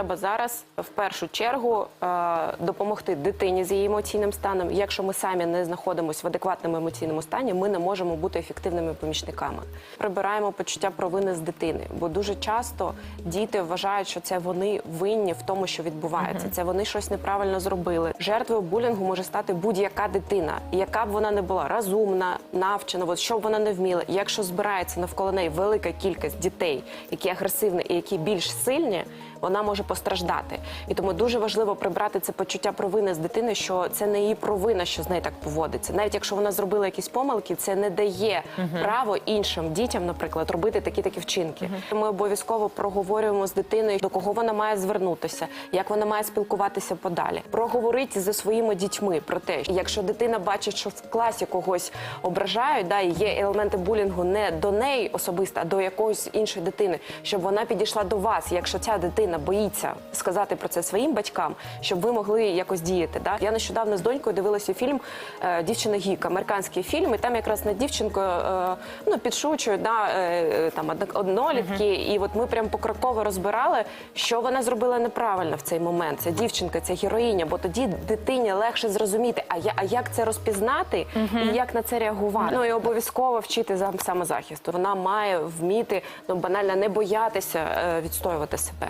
треба зараз в першу чергу е, допомогти дитині з її емоційним станом. Якщо ми самі не знаходимося в адекватному емоційному стані, ми не можемо бути ефективними помічниками. Прибираємо почуття провини з дитини, бо дуже часто діти вважають, що це вони винні в тому, що відбувається. Це вони щось неправильно зробили. Жертвою булінгу може стати будь-яка дитина, яка б вона не була розумна, навчена, от що б вона не вміла. Якщо збирається навколо неї велика кількість дітей, які агресивні і які більш сильні, вона може постраждати. І тому дуже важливо прибрати це почуття провини з дитини, що це не її провина, що з нею так поводиться. Навіть якщо вона зробила якісь помилки, це не дає право іншим дітям, наприклад, робити такі такі вчинки. Ми обов'язково проговорюємо з дитиною, до кого вона має звернутися, як вона має спілкуватися подалі. Проговорити зі своїми дітьми про те, що якщо дитина бачить, що в класі когось ображають, да, і є елементи булінгу не до неї особисто, а до якоїсь іншої дитини, щоб вона підійшла до вас. Якщо ця дитина боїться сказати про це своїм батькам, щоб ви могли якось діяти. Да? Я нещодавно з донькою дивилася фільм е, Дівчина Гіка, американський фільм, і там якраз над дівчинкою е, ну, підшучують да, е, там одно- однолітки. І от ми прям покроково розбирали, що вона зробила неправильно в цей момент. Ця дівчинка, ця героїня, бо тоді дитині легше зрозуміти, а, я, а як це розпізнати і як на це реагувати. Ну і обов'язково вчити за- самозахисту. Вона має вміти ну, банально не боятися відстоювати себе.